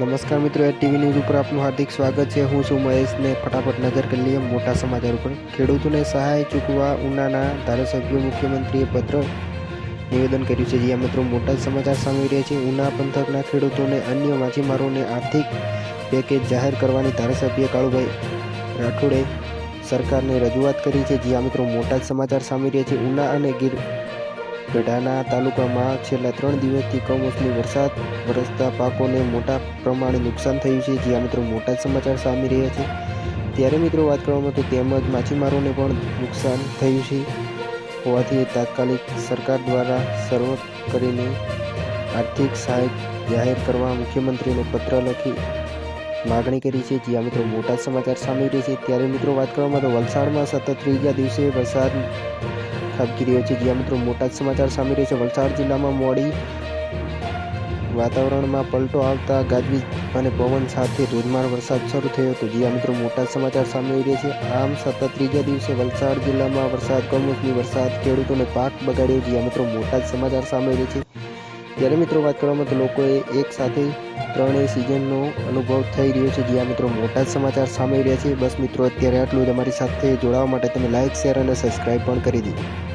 નમસ્કાર મિત્રો, એ TV news ઉપર આપનું હાર્દિક સ્વાગત છે. હું છું મહેશને ફટાફટ નજર કરી લઈએ મોટા સમાચાર ઉપર. ખેડૂતોને સહાય ચૂકવા ઉનાના ધારાસભ્ય મુખ્યમંત્રીએ પત્ર નિવેદન કર્યું છે. જ્યાં મિત્રો, મોટા સમાચાર સામે રહ્યા છે. ઉના પંથકના ખેડૂતોને અન્ય માછીમારોને આર્થિક પેકેજ જાહેર કરવાની ધારાસભ્ય કાળુભાઈ રાઠોડે સરકારને રજૂઆત કરી છે. જ્યાં મિત્રો, મોટા સમાચાર સામે રહ્યા છે. ઉના અને ગીર ગઢાના તાલુકામાં છેલ્લા ત્રણ દિવસથી કમોસમી વરસાદ વરસતા પાકોને મોટા પ્રમાણે નુકસાન થયું છે. જ્યાં મિત્રો મોટા સમાચાર સામે રહ્યા છે. ત્યારે મિત્રો વાત કરવામાં તો તેમજ માછીમારોને પણ નુકસાન થયું છે. હોવાથી તાત્કાલિક સરકાર દ્વારા સર્વ કરીને આર્થિક સહાય જાહેર કરવા મુખ્યમંત્રીને પત્ર લખી માગણી કરી છે. જ્યાં મિત્રો મોટા સમાચાર સામે રહ્યા છે. ત્યારે મિત્રો વાત કરવામાં તો વલસાડમાં સતત ત્રીજા દિવસે વરસાદ ખાબકી રહ્યો છે. જ્યાં મિત્રો, મોટા સમાચાર સામે રહ્યો છે. વલસાડ જિલ્લામાં મોડી વાતાવરણમાં પલટો આવતા ગાજવીજ અને પવન સાથે ધોધમાર વરસાદ શરૂ થયો હતો. જ્યાં મિત્રો, મોટા સમાચાર સામે આવી રહ્યા છે. આમ સતત ત્રીજા દિવસે વલસાડ જિલ્લામાં વરસાદ, કમોસમી વરસાદ, ખેડૂતોને પાક બગાડ્યો. જ્યાં મિત્રો, મોટા સમાચાર સામે આવી છે. ત્યારે મિત્રો, વાત કરવામાં તો લોકોએ એક સાથે ત્રણેય સિઝનનો અનુભવ થઈ રહ્યો છે. જ્યાં મિત્રો, મોટા સમાચાર સામે રહ્યા છે. બસ મિત્રો, અત્યારે આટલું જ. અમારી સાથે જોડાવા માટે તમે લાઇક શેર અને સબસ્ક્રાઈબ પણ કરી દીધું.